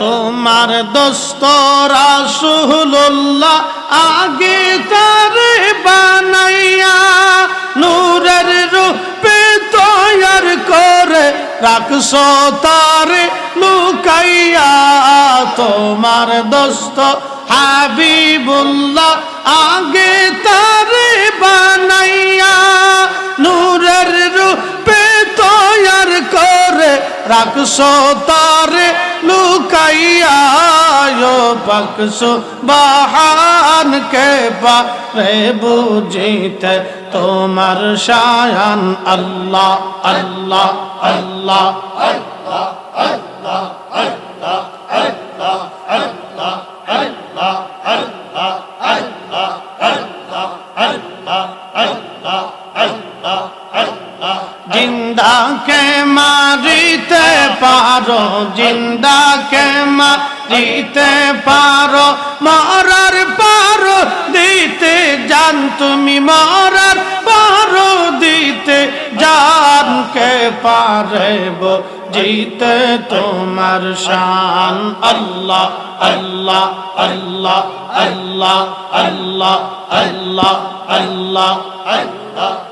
তোমার দোস্ত রাসুল্লাহ আগে তারে বানাইয়া নূরের রূপে তৈয়ার করে রাখছো, তারে লুকাইয়া। তোমার দোস্ত হাবিবুল্লাহ আগে তারে বানাইয়া নূরের রূপে তৈয়ার করে রাখছো, তারে লুকাইয়া পাকসো বাহান কে পারে বুঝিতে তোমার শায়ান আল্লাহ আল্লাহ আল্লাহ জিন্দাকে জিন্দাকে মারিতে পারো, মরার পারো, দিতে জান তুমি মরার পারো, দিতে জানকে পারেব জিতে তোমার শান। আল্লাহ আল্লাহ আল্লাহ আল্লাহ আল্লাহ আল্লাহ আল্লাহ আল্লাহ।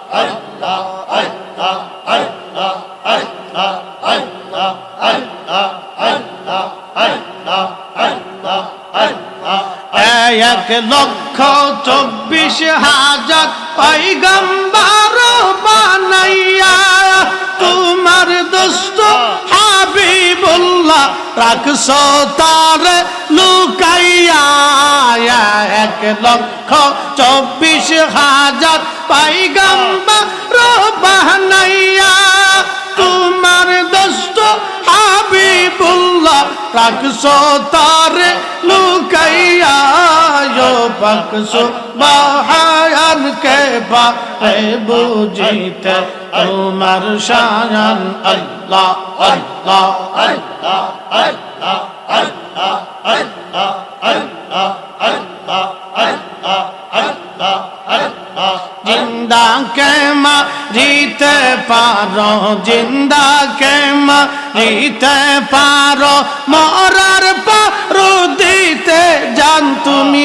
এক লক্ষ চব্বিশ হাজার পৈগম্বর বানাইয়া তোমার দোস্ত হাবিবুল্লাহ রাখছো তার লুকাইয়া। এক লক্ষ চব্বিশ হাজার পাইগাম্বার বানাইয়া তোমার দোস্ত হাবিবুল্লাহ রাখছো তার পাকসো বাহায়ান কে পারে বুঝিতে তোমার শায়ান আল্লাহ আল্লাহ আল্লাহ আল্লাহ আল্লাহ আল্লাহ আল্লাহ আল্লাহ আল্লাহ আল্লাহ আল্লাহ জিন্দা কে মারিতে পারো জিন্দা কে মারিতে পারো মরার পারো দিতে জান তুমি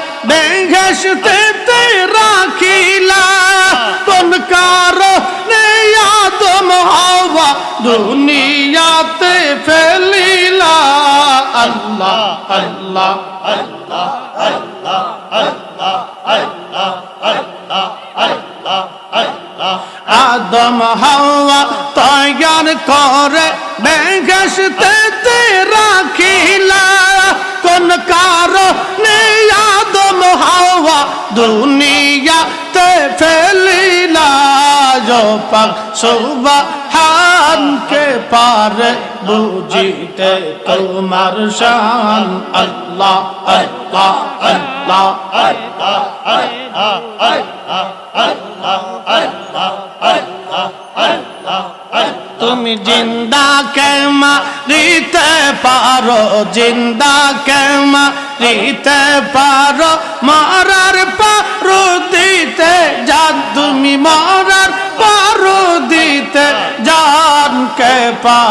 বেহেশতে রাখিলা কোন কারণে আদম হাওয়া, দুনিয়াতে ফেলিলা। আল্লাহ আল্লাহ আল্লাহ আল্লাহ আল্লাহ আল্লাহ আল্লাহ আল্লাহ আল্লাহ। আদম হাওয়া তৈয়ার করে পাক সুবহান কে পারে বুঝিতে তোমার শান। আল্লাহ আল্লাহ আল্লাহ আল্লাহ তুমি জিন্দা কেমা দিতে পারো জিন্দা কেমা দিতে পারো, মরার পারো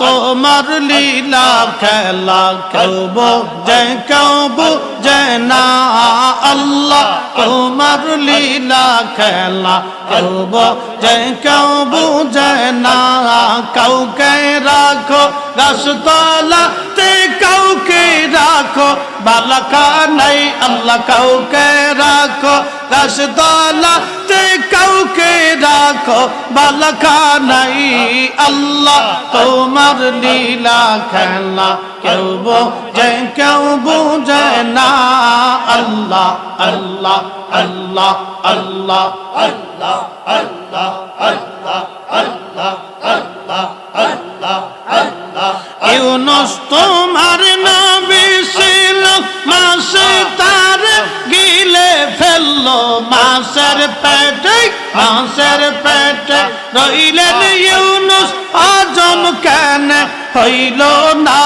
তোমার লীলা খেলা কব জয় কব লীলা খেলা কেউ বোঝে কেউ বোঝে না, কাউকে রাখো গাছতলা তে কাউকে রাখো বালাকা নাই, আল্লাহ কাউকে রাখো গাছতলা তে কাউকে রাখো বালাকা নাই, আল্লাহ তোমার লীলা খেলা কেউ বোঝে কেউ বোঝে না, আল্লাহ আল্লাহ আল্লাহ। আল্লাহ আল্লাহ আল্লাহ আল্লাহ আল্লাহ আল্লাহ আল্লাহ আল্লাহ ইউনুস তোমার নবী ছিল, মাসে তার গিলে ফেলল, মাসের পেটে মাসের পেটে রইলেন ইউনুস। আজম কেন হইল না? আল্লাহ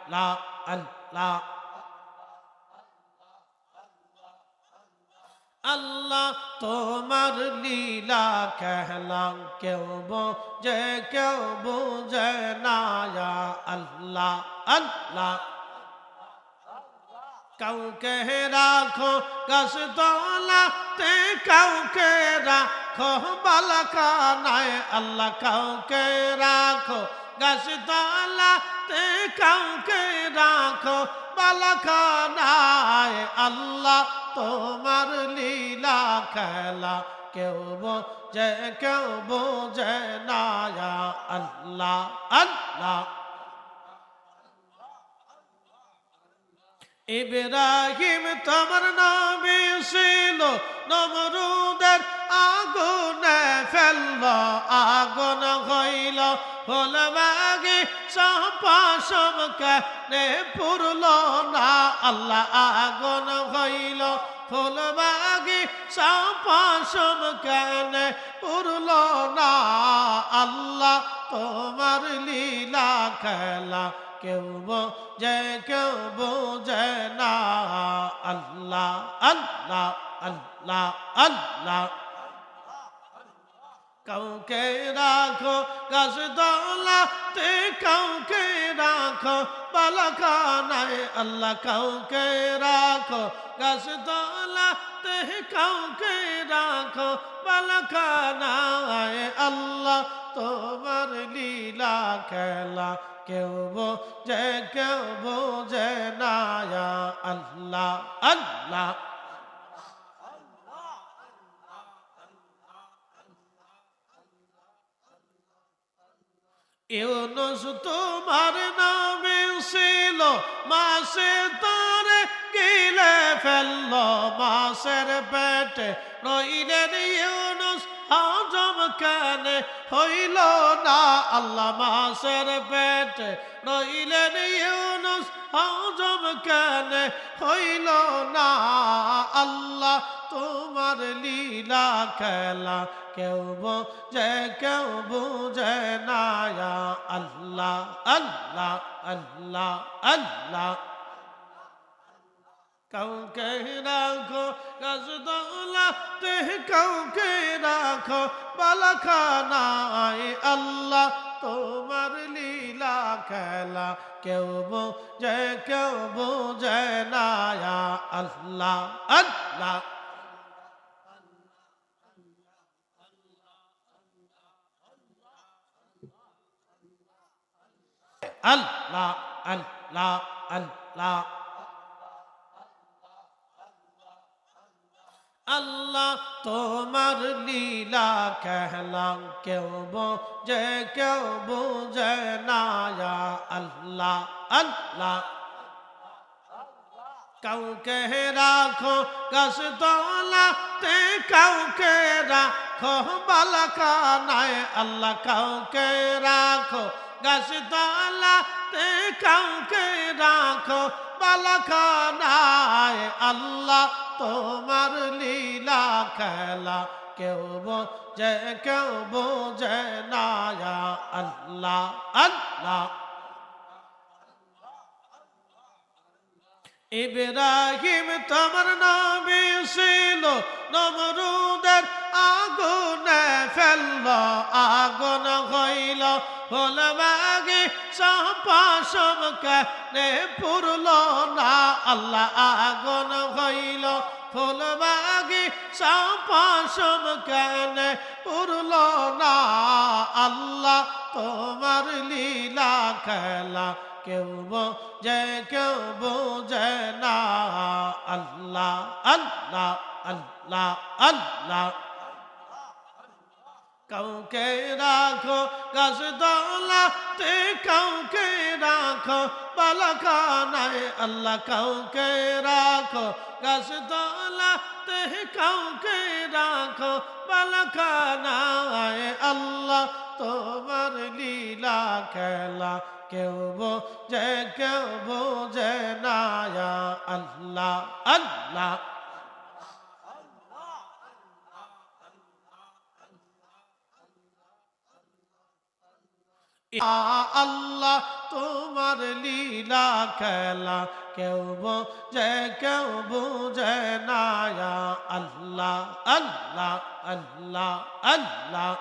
لا الله আল্লাহ, তোমার লীলা কেহলা কেউ বোঝে কেউ বোঝে না আল্লাহ আল্লাহ। কাউকে রাখো গাছ তোলাতে কাউকে রাখো বালাকা নাই আল্লাহ, কাউকে রাখো গাছ তোলা তলাতে কাউকে রাখো বালাকানায় আল্লাহ তোমার লীলা খেলা। কেউ বোঝে কেউ বোঝে না আল্লাহ আল্লাহ। ইব্রাহিম তোমার নবী ছিল, নমরুদের আগুনে ফেলল, আগুন হইল হল বাগি সপাসম কেনে পুরল না, আল্লাহ আগুন হইল ফুল বাগি সপাসম কেনে পুরল না, আল্লাহ তোমার লীলা খেলা কেউ বোঝে কেউ বোঝে না, আল্লাহ আল্লাহ আল্লাহ আল্লাহ। কাউকে রাখো, গাছ দলাতে কাউকে রাখো বালাখানায় আল্লাহ কাউকে রাখো, গাছ দলাতে কাউকে রাখো বালাখানায় আল্লাহ তোমার লীলা খেলা কেউ বোঝে কেউ বোঝে না আল্লাহ আল্লাহ। ইউনুস তোমার নামে ছিল, মাসে তারে গিলে ফেলল, মাসের পেটে রইলেন ইউনুস আজম কেন হইল না? আল্লাহ মাসের পেটে রইলেন ইউনুস হজম কেন হইল না আল্লাহ? তোমার লীলা খেলা কেউ বোঝে, কেউ বুঝে না আল্লাহ আল্লাহ আল্লাহ আল্লাহ। কাউকে রাখো গাছদৌলাতে, কাউকে রাখো বালাখানায় আল্লাহ। তোমার লীলা খেলা কেউ বোঝে কেউ বোঝে না আল্লাহ আল্লাহ। আল্লাহ আল্লাহ আল্লাহ। আল্লাহ, তোমার লীলা কেহলা কেউ বোঝে কেউ বোঝে না আল্লাহ আল্লাহ। কাউকে রাখো গাছ তলাতে কাউকে রাখো বালাকানায় আল্লাহ, কাউকে রাখো গাছ তলাতে কাউকে রাখো বালাকানায় আল্লাহ তোমার লীলা খেলা কেউ বোঝে কেউ বোঝে না আল্লাহ আল্লাহ। ইব্রাহিম তোমার নাম ছিল, নমরুদের আগুনে ফেলল, আগুন হইল, ফুলবাগি সপাসম কেনে পুরল না, আল্লাহ আগুন হইল, ফুলবাগি সপাসম কেনে পুরল না, আল্লাহ তোমার লীলা খেলা কেউ বোঝে কেউ বোঝে না, আল্লাহ আল্লাহ আল্লাহ আল্লাহ। কাউকে রাখো, গাছ দলাতে কাউকে রাখো, বালাখানায় আল্লাহ কাউকে রাখো, গাছ দলাতে কাউকে রাখো, বালাখানায় আল্লাহ তোমার লীলা খেলা কেউ বোঝে কেউ বোঝে না আল্লাহ আল্লাহ। আল্লাহ তোমার লীলা খেলা, কেউ বোঝে কেউ বোঝে না আল্লাহ আল্লাহ আল্লাহ আল্লাহ।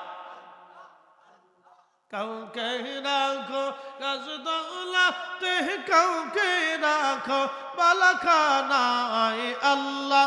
কাউকে রাখো গাছ দৌলাতে কাউকে রাখো, বালাখানায় আল্লাহ